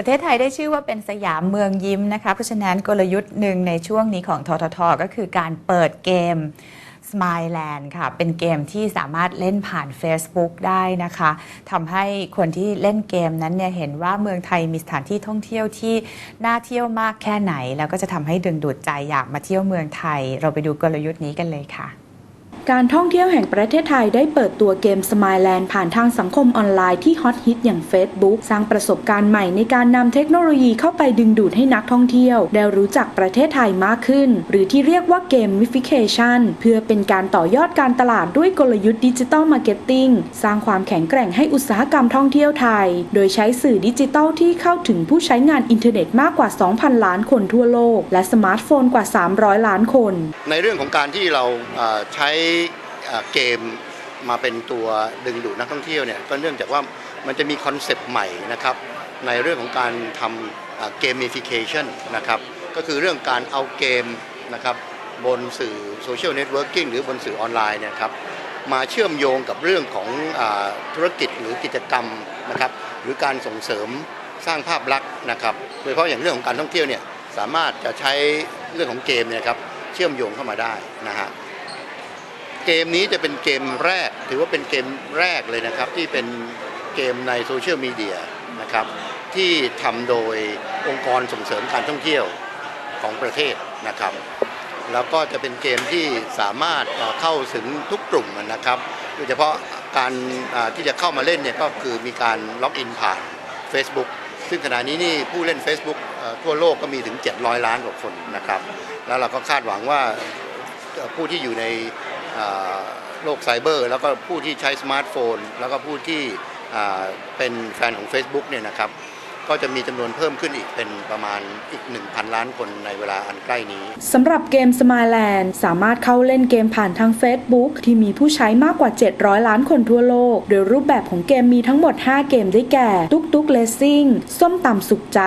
ประเทศไทยได้ชื่อว่าเป็นสยามเมืองยิ้มนะคะ เพราะฉะนั้นกลยุทธ์หนึ่งในช่วงนี้ของททท ก็คือการเปิดเกม Smileland ค่ะ เป็นเกมที่สามารถเล่นผ่าน Facebook ได้นะคะทำให้คนที่เล่นเกมนั้นเนี่ยเห็นว่าเมืองไทยมีสถานที่ท่องเที่ยวที่น่าเที่ยวมากแค่ไหน แล้วก็จะทำให้ดึงดูดใจอยากมาเที่ยวเมืองไทย เราไปดูกลยุทธ์นี้กันเลยค่ะ การท่องเที่ยวแห่งประเทศไทยได้เปิดตัวเกม Smileland ผ่านทางสังคมออนไลน์ที่ฮอตฮิตอย่าง Facebook สร้างประสบการณ์ใหม่ในการนำเทคโนโลยีเข้าไปดึงดูดให้นักท่องเที่ยว ได้รู้จักประเทศไทยมากขึ้น หรือที่เรียกว่าเกม i f i c a t i o n เพื่อเป็นการต่อยอดการตลาดด้วยกลยุทธ์ดิจิ t a ลมาร์เก็ตติ้งสร้างความแข็งแกร่งให้อุตสาหกรรมท่องเที่ยวไทย โดยใช้สื่อดิจิทัลที่เข้าถึงผู้ใช้งานอินเทอร์เน็ตมากกว่า 2,000 ล้านคนทั่วโลก และสมาร์ทโฟนกว่า 300 ล้านคน ในเรื่องของการที่เราใช้เอ่อเกมมาเป็นตัวดึงดูดนักท่องเที่ยวเนี่ยก็เนื่องจากว่ามันจะมีคอนเซปต์ใหม่นะครับในเรื่องของการทำเกม i ฟิเคชันนะครับก็คือเรื่องการเอาเกมนะครับบนสื่อโซเชียลเน็ตเวิร์กิ่งหรือบนสื่อออนไลน์เนี่ยครับมาเชื่อมโยงกับเรื่องของอธุรกิจหรือกิจกรรมนะครับหรือการส่งเสริมสร้างภาพลักษณ์นะครับโดยเฉพาะอย่างเรื่องของการท่องเที่ยวเนี่ยสามารถจะใช้เรื่องของเกมเนี่ยครับเชื่อมโยงเข้ามาได้นะฮะ เกมนี้จะเป็นเกมแรก ถือว่าเป็นเกมแรกเลยนะครับ ที่เป็นเกมในโซเชียลมีเดียนะครับ ที่ทำโดยองค์กรส่งเสริมการท่องเที่ยวของประเทศนะครับ แล้วก็จะเป็นเกมที่สามารถเข้าถึงทุกกลุ่มนะครับโดยเฉพาะการที่จะเข้ามาเล่นเนี่ยก็คือมีการล็อกอินผ่าน Facebook ซึ่งขณะนี้นี่ผู้เล่น Facebook ทั่วโลกก็มีถึง 700 ล้านกว่าคนนะครับ แล้วเราก็คาดหวังว่าผู้ที่อยู่ใน โลกไซเบอร์ แล้วก็ผู้ที่ใช้สมาร์ทโฟน แล้วก็ผู้ที่เป็นแฟนของ Facebook เนี่ยนะครับ ก็จะมีจำนวนเพิ่มขึ้นอีกเป็นประมาณอีก 1,000 ล้านคนในเวลาอันใกล้นี้สำหรับเกม Smileland สามารถเข้าเล่นเกมผ่านทาง Facebook ที่มีผู้ใช้มากกว่า 700 ล้านคนทั่วโลก โดยรูปแบบของเกมมีทั้งหมด 5 เกมได้แก่ ตุ๊กตุ๊กเลสซิ่งส้มตำสุขใจ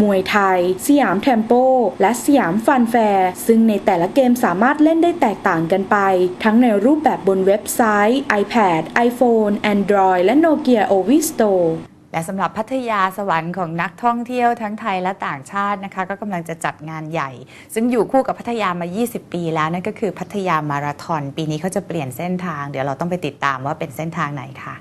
มวยไทย สยามเทมโป และสยามฟันแฟร์ ซึ่งในแต่ละเกมสามารถเล่นได้แตกต่างกันไป ทั้งในรูปแบบบนเว็บไซต์ iPad iPhone Android และ Nokia Ovi Store และสำหรับพัทยาสวรรค์ของนักท่องเที่ยวทั้งไทยและต่างชาตินะคะ ก็กำลังจะจัดงานใหญ่ ซึ่งอยู่คู่กับพัทยามา 20 ปีแล้วนั่นก็คือพัทยามาราธอนปีนี้เขาจะเปลี่ยนเส้นทาง เดี๋ยวเราต้องไปติดตามว่าเป็นเส้นทางไหนค่ะ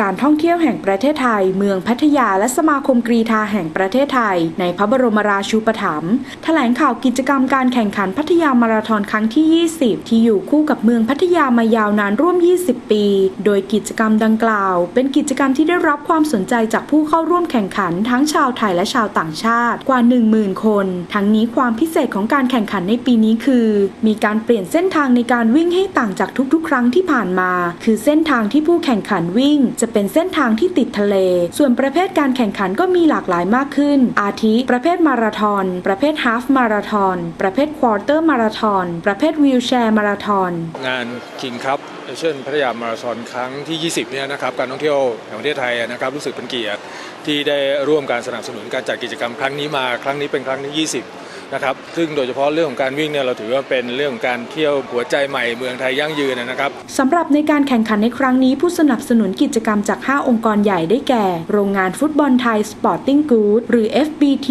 การท่องเที่ยวแห่งประเทศไทย เมืองพัทยาและสมาคมกรีฑาแห่งประเทศไทย ในพระบรมราชูปถัมภ์แถลงข่าวกิจกรรมการแข่งขันพัทยามาราธอนครั้งที่ 20 ที่อยู่คู่กับเมืองพัทยามายาวนานร่วม 20 ปี โดยกิจกรรมดังกล่าว เป็นกิจกรรมที่ได้รับความสนใจจากผู้เข้าร่วมแข่งขันทั้งชาวไทยและชาวต่างชาติกว่า 10,000 คน ทั้งนี้ความพิเศษของการแข่งขันในปีนี้คือ มีการเปลี่ยนเส้นทางในการวิ่งให้ต่างจากทุกๆ ครั้งที่ผ่านมา คือเส้นทางที่ผู้แข่งขันวิ่งจะเป็นเส้นทางที่ติดทะเล ส่วนประเภทการแข่งขันก็มีหลากหลายมากขึ้น อาทิ ประเภทมาราธอน ประเภทฮาฟมาราธอน ประเภทควอเตอร์มาราธอน ประเภทวีลแชร์มาราธอน งาน King Cup เอเชียนพัทยามาราธอนครั้งที่ 20 เนี่ยนะครับ การท่องเที่ยวแห่งประเทศไทยนะครับ รู้สึกเป็นเกียรติที่ได้ร่วมการสนับสนุนการจัดกิจกรรมครั้งนี้มา ครั้งนี้เป็นครั้งที่ 20 นะครับซึ่งโดยเฉพาะเรื่องของการวิ่งเนี่ยเราถือว่าเป็นเรื่องของการเที่ยวหัวใจใหม่เมืองไทยยั่งยืนนะครับสำหรับในการแข่งขันในครั้งนี้ผู้สนับสนุนกิจกรรมจาก 5 องค์กรใหญ่ได้แก่ โรงงานฟุตบอลไทยสปอร์ติ้งกู๊ดหรือ FBT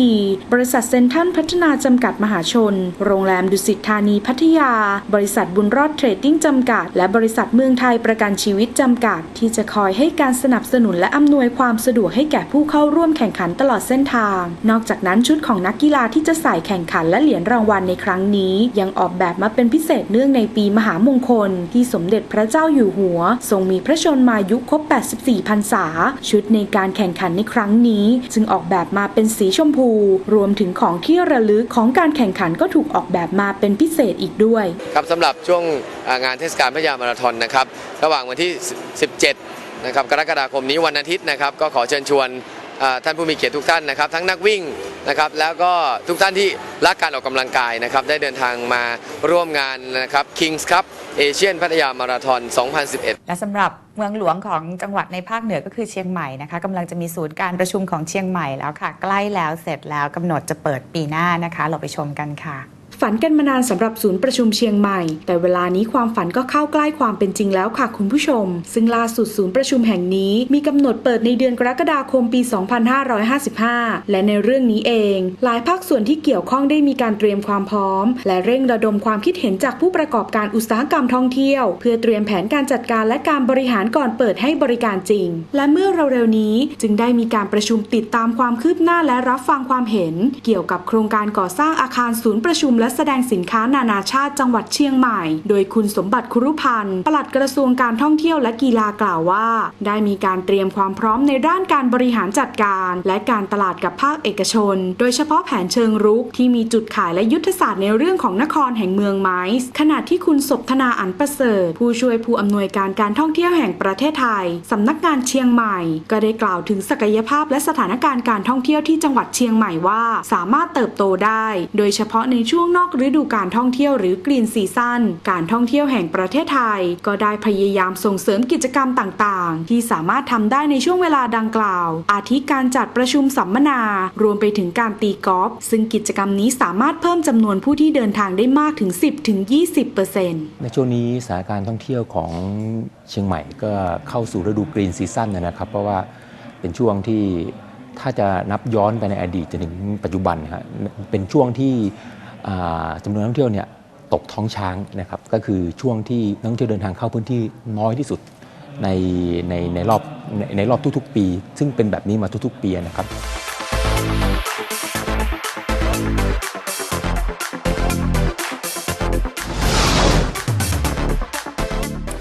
บริษัทเซนทันพัฒนาจำกัดมหาชน โรงแรมดุสิตธานีพัทยา บริษัทบุญรอดเทรดดิ้งจำกัด และบริษัทเมืองไทยประกันชีวิตจำกัด ที่จะคอยให้การสนับสนุนและอำนวยความสะดวกให้แก่ผู้เข้าร่วมแข่งขันตลอดเส้นทาง นอกจากนั้นชุดของนักกีฬาที่จะใส่แข่งขันและเหรียญรางวัลในครั้งนี้ยังออกแบบมาเป็นพิเศษเนื่องในปีมหามงคล ที่สมเด็จพระเจ้าอยู่หัว ทรงมีพระชนมายุครบ 84 พรรษา ชุดในการแข่งขันในครั้งนี้ จึงออกแบบมาเป็นสีชมพู รวมถึงของที่ระลึกของการแข่งขันก็ถูกออกแบบมาเป็นพิเศษอีกด้วย ครับสำหรับช่วงงานเทศกาลพระยามาราธอนนะครับ ระหว่างวันที่ 17 นะครับกรกฎาคมนี้วันอาทิตย์นะครับ ก็ขอเชิญชวนท่านผู้มีเกียรติทุกท่านนะครับ ทั้งนักวิ่ง นะครับแล้วก็ทุกท่านที่รักการออกกำลังกายนะครับได้เดินทางมาร่วมงานนะครับ Kings Cup เอเชียนพัทยามาราธอน 2011 และสำหรับเมืองหลวงของจังหวัดในภาคเหนือก็คือเชียงใหม่นะคะกำลังจะมีศูนย์การประชุมของเชียงใหม่แล้วค่ะ ใกล้แล้วเสร็จแล้วกำหนดจะเปิดปีหน้านะคะ เราไปชมกันค่ะ ฝันกันมานานสำหรับศูนย์ประชุมเชียงใหม่ แต่เวลานี้ความฝันก็เข้าใกล้ความเป็นจริงแล้วค่ะคุณผู้ชม ซึ่งล่าสุดศูนย์ประชุมแห่งนี้มีกำหนดเปิดในเดือนกรกฎาคมปี 2555 และในเรื่องนี้เอง หลายภาคส่วนที่เกี่ยวข้องได้มีการเตรียมความพร้อม และเร่งระดมความคิดเห็นจากผู้ประกอบการอุตสาหกรรมท่องเที่ยว เพื่อเตรียมแผนการจัดการและการบริหารก่อนเปิดให้บริการจริง และเมื่อเร็วๆนี้จึงได้มีการประชุมติดตามความคืบหน้าและรับฟังความเห็น เกี่ยวกับโครงการก่อสร้างอาคารศูนย์ประชุมและแสดงสินค้านานาชาติจังหวัดเชียงใหม่ โดยคุณสมบัติครุพันธ์ปลัดกระทรวงการท่องเที่ยวและกีฬากล่าวว่า ได้มีการเตรียมความพร้อมในด้านการบริหารจัดการ และการตลาดกับภาคเอกชน โดยเฉพาะแผนเชิงรุกที่มีจุดขายและยุทธศาสตร์ในเรื่องของนครแห่งเมืองไม้ขณะที่คุณศพธนาอันประเสริฐผู้ช่วยผู้อำนวยการการท่องเที่ยวแห่งประเทศไทยสำนักงานเชียงใหม่ ก็ได้กล่าวถึงศักยภาพและสถานการณ์การท่องเที่ยวที่จังหวัดเชียงใหม่ว่า สามารถเติบโตได้ โดยเฉพาะในช่วงนอกฤดูการท่องเที่ยวหรือกรีนซีซั่นการท่องเที่ยวแห่งประเทศไทย ก็ได้พยายามส่งเสริมกิจกรรมต่างๆ ที่สามารถทำได้ในช่วงเวลาดังกล่าว อาทิการจัดประชุมสัมมนา รวมไปถึงการตีกอล์ฟซึ่งกิจกรรมนี้สามารถเพิ่มจำนวนผู้ที่เดินทางได้มากถึง 10-20%ในช่วงนี้สถานการณ์ท่องเที่ยวของเชียงใหม่ก็เข้าสู่ฤดูกรีนซีซั่นนะครับ เพราะว่าเป็นช่วงที่ถ้าจะนับย้อนไปในอดีตจนถึงปัจจุบันนะฮะเป็นช่วงที่ จำนวนนักท่องเที่ยวเนี่ยตกท้องช้างนะครับก็คือช่วงที่นักท่องเที่ยวเดินทางเข้าพื้นที่น้อยที่สุดในในในรอบในในรอบทุกๆ ปี ซึ่งเป็นแบบนี้มาทุกๆ ปีนะครับ